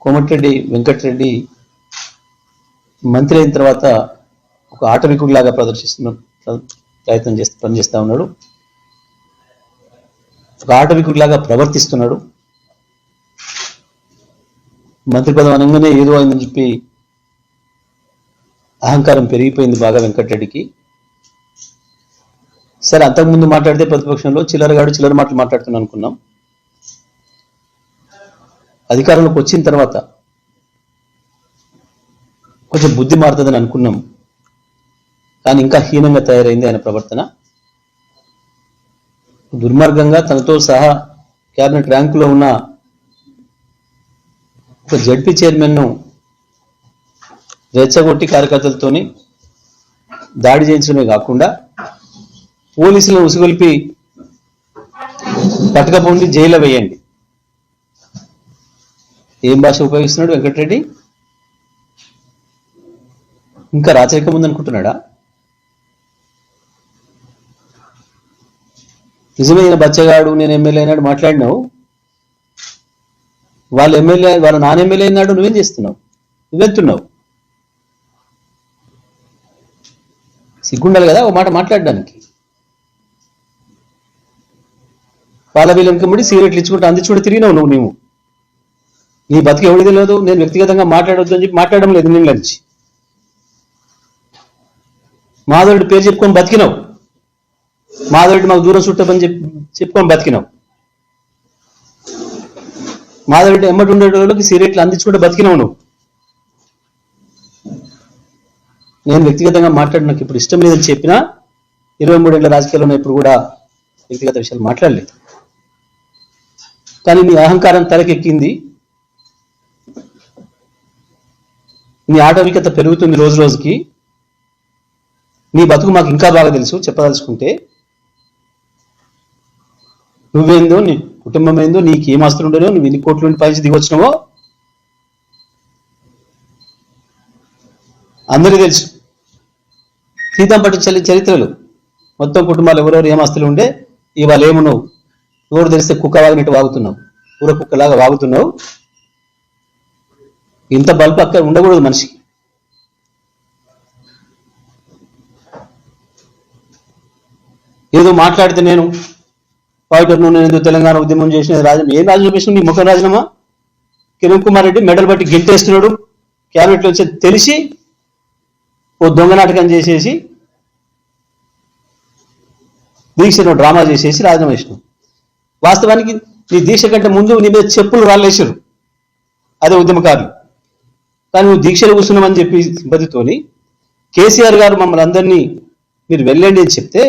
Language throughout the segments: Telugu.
కోమటిరెడ్డి వెంకటరెడ్డి మంత్రి అయిన తర్వాత ఒక ఆటవికుడిలాగా ప్రదర్శిస్తున్న ప్ర- ప్రయత్నం చేస్తూ పనిచేస్తూ ఉన్నాడు. ఒక ఆటవికుడిలాగా ప్రవర్తిస్తున్నాడు. మంత్రి పదం అనగానే ఏదో అయిందని చెప్పి అహంకారం పెరిగిపోయింది బాగా వెంకటరెడ్డికి. సరే అంతకుముందు మాట్లాడితే ప్రతిపక్షంలో చిల్లరగాడు చిల్లర మాటలు మాట్లాడుతున్నాను అనుకున్నాం. అధికారంలోకి వచ్చిన తర్వాత కొంచెం బుద్ధి మారుతుందని అనుకున్నాం. కానీ ఇంకా హీనంగా తయారైంది ఆయన ప్రవర్తన. దుర్మార్గంగా తనతో సహా క్యాబినెట్ ర్యాంకులో ఉన్న ఒక జడ్పీ చైర్మన్ను రెచ్చగొట్టి కార్యకర్తలతోని దాడి చేయించడమే కాకుండా పోలీసులను ఉసుగొల్పి పట్టకపోండి జైల్లో వేయండి. ఏం భాష ఉపయోగిస్తున్నాడు వెంకటరెడ్డి? ఇంకా రాచరికం ఉందనుకుంటున్నాడా? నిజమైన బచ్చగాడు నేను ఎమ్మెల్యే అయినాడు మాట్లాడినావు. వాళ్ళ ఎమ్మెల్యే వాళ్ళ నాన్న ఎమ్మెల్యే అయినాడు నువ్వేం చేస్తున్నావు? నువ్వెంతున్నావు? సిగ్గుండాలి కదా ఒక మాట మాట్లాడడానికి. వాళ్ళ వీళ్ళకి ముడి సిగరెట్లు ఇచ్చుకుంటూ అందించుకుంటూ తిరిగినావు నువ్వు నువ్వు నీ బతికి ఎవడి తెలియదు నేను వ్యక్తిగతంగా మాట్లాడొద్దు అని చెప్పి మాట్లాడడం లేదు నేను నుంచి మాధవుడి పేరు చెప్పుకొని బతికినావు. మాధవుడి మాకు దూరం చుట్టమని చెప్పి చెప్పుకొని బతికినావు. మాధవుడి ఎమ్మటి ఉండే వాళ్ళకి సిగరెట్లు అందించుకుంటే బతికినావు నువ్వు. నేను వ్యక్తిగతంగా మాట్లాడి నాకు ఇప్పుడు ఇష్టం లేదని చెప్పినా ఇరవై మూడేళ్ళ రాజకీయాల్లో ఇప్పుడు కూడా వ్యక్తిగత విషయాలు మాట్లాడలేదు. కానీ నీ అహంకారం తలకెక్కింది నీ ఆటవికత పెరుగుతుంది రోజు రోజుకి. నీ బతుకు మాకు ఇంకా బాగా తెలుసు చెప్పదలుచుకుంటే. నువ్వేందో నీ కుటుంబం ఏందో నీకు ఏం ఆస్తులు ఉండేనో నువ్వు ఎన్ని కోట్ల నుండి పైకి దిగొచ్చినావో అందరికీ తెలుసు. సీతం చల్లి చరిత్రలు. మొత్తం కుటుంబాలు ఎవరెవరు ఏం ఆస్తులు ఉండే ఇవాళ ఏమున్నావు ఎవరు తెలిస్తే కుక్క వాగినట్టు వాగుతున్నావు. ఊర కుక్కలాగా వాగుతున్నావు. ఇంత బల్బు అక్కడ ఉండకూడదు మనిషికి ఏదో మాట్లాడితే నేను పాయిటర్ నేను ఏదో తెలంగాణ ఉద్యమం చేసిన రాజం ఏం రాజు చేసిన నీ ముఖం రాజీనామా కిరణ్ కుమార్ రెడ్డి మెడల్ బట్టి గెంటేస్తున్నాడు క్యాబినెట్ వచ్చి తెలిసి ఓ దొంగ నాటకం చేసేసి దీక్షను డ్రామా చేసేసి రాజీనామా చేసినావు. వాస్తవానికి నీ దీక్ష కంటే ముందు నీ మీద చెప్పులు రాళ్ళేసారు అదే ఉద్యమకారులు. కానీ నువ్వు దీక్షలు కూర్చున్నామని చెప్పి సింపతితోని కేసీఆర్ గారు మమ్మల్ని అందరినీ మీరు వెళ్ళండి అని చెప్తే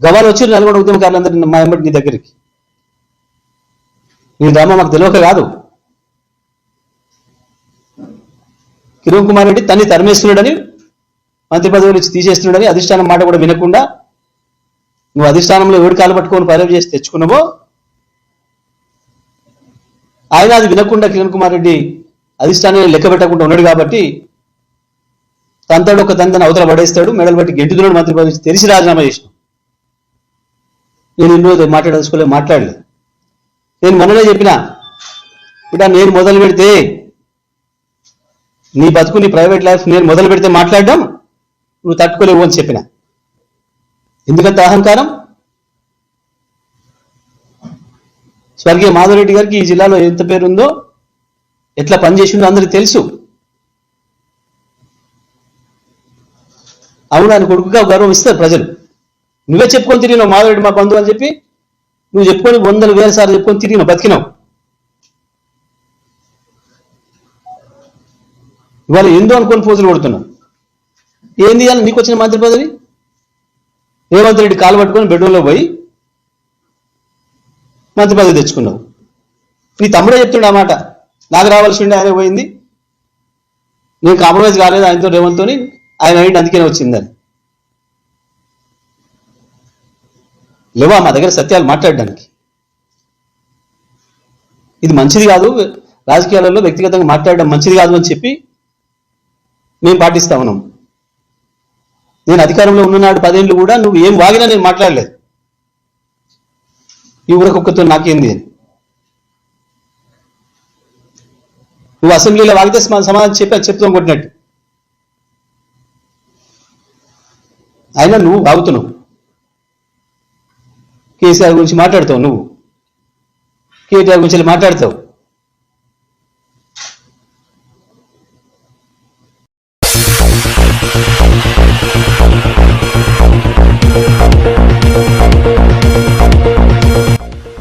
గవాలు వచ్చి నల్గొండ ఉద్యమకారులందరినీ మా ఎంబటి నీ దగ్గరికి. నీ డ్రామా మాకు తెలియక కాదు. కిరణ్ కుమార్ రెడ్డి తన్ని తరిమేస్తున్నాడని మంత్రి పదవి నుంచి తీసేస్తున్నాడని అధిష్టానం మాట కూడా వినకుండా నువ్వు అధిష్టానంలో ఎవడు కాలు పట్టుకొని పైరవ్ చేసి తెచ్చుకున్నావో? ఆయన అది వినకుండా కిరణ్ కుమార్ రెడ్డి అధిష్టానాన్ని లెక్క పెట్టకుండా ఉన్నాడు కాబట్టి తంతాడు ఒక తంతను అవతల పడేస్తాడు మెడలు బట్టి గెంటుతున్నాడు మంత్రి పదవి తెలిసి రాజీనామా చేసిన. నేను ఇన్ని రోజులు మాట్లాడదలుచుకోలేదు మాట్లాడలేదు. నేను మొన్ననే చెప్పిన బిడ్డ నేను మొదలు పెడితే నీ బతుకు నీ ప్రైవేట్ లైఫ్ నేను మొదలు పెడితే మాట్లాడడం నువ్వు తట్టుకోలేవు అని చెప్పిన. ఎందుకంత అహంకారం? స్వర్గీయ మాధవరెడ్డి గారికి ఈ జిల్లాలో ఎంత పేరుందో ఎట్లా పనిచేసిందో అందరికి తెలుసు. అవును ఆయన కొడుకుగా గౌరవం ఇస్తారు ప్రజలు. నువ్వే చెప్పుకొని తిరిగినావు మాధవరెడ్డి మా బంధువు అని చెప్పి. నువ్వు చెప్పుకొని వందలు వేల సార్లు చెప్పుకొని తిరిగినావు బతికినావు. ఇవాళ ఏందో అనుకొని పోజులు కొడుతున్నావు? ఏంది అని నీకు వచ్చిన మంత్రి పదవి? రేవంత్ రెడ్డి కాలు పట్టుకొని బెడ్రూమ్లో పోయి మంత్రి పదవి తెచ్చుకున్నావు. నీ తమ్ముడే చెప్తున్నాడు ఆ మాట. నాకు రావాల్సి ఉండే ఆయన పోయింది. నేను కాంప్రమైజ్ కాలేదు ఆయనతో రేవంత్తో ఆయన అయింది అందుకనే వచ్చిందని. లేవా మా దగ్గర సత్యాలు మాట్లాడడానికి? ఇది మంచిది కాదు. రాజకీయాలలో వ్యక్తిగతంగా మాట్లాడడం మంచిది కాదు అని చెప్పి మేము పాటిస్తా ఉన్నాం. నేను అధికారంలో ఉన్ననాడు పదేళ్ళు కూడా నువ్వు ఏం వాగినా నేను మాట్లాడలేదు. ఈ ఊరకొక్కతో నాకేంది అని నువ్వు అసెంబ్లీలో వాగితే సమాధానం చెప్పా చెప్తాం కొట్టినట్టు అయినా నువ్వు వాగుతున్నావు కేసీఆర్ గురించి మాట్లాడతావు నువ్వు. కేటీఆర్ గురించి మాట్లాడతావు.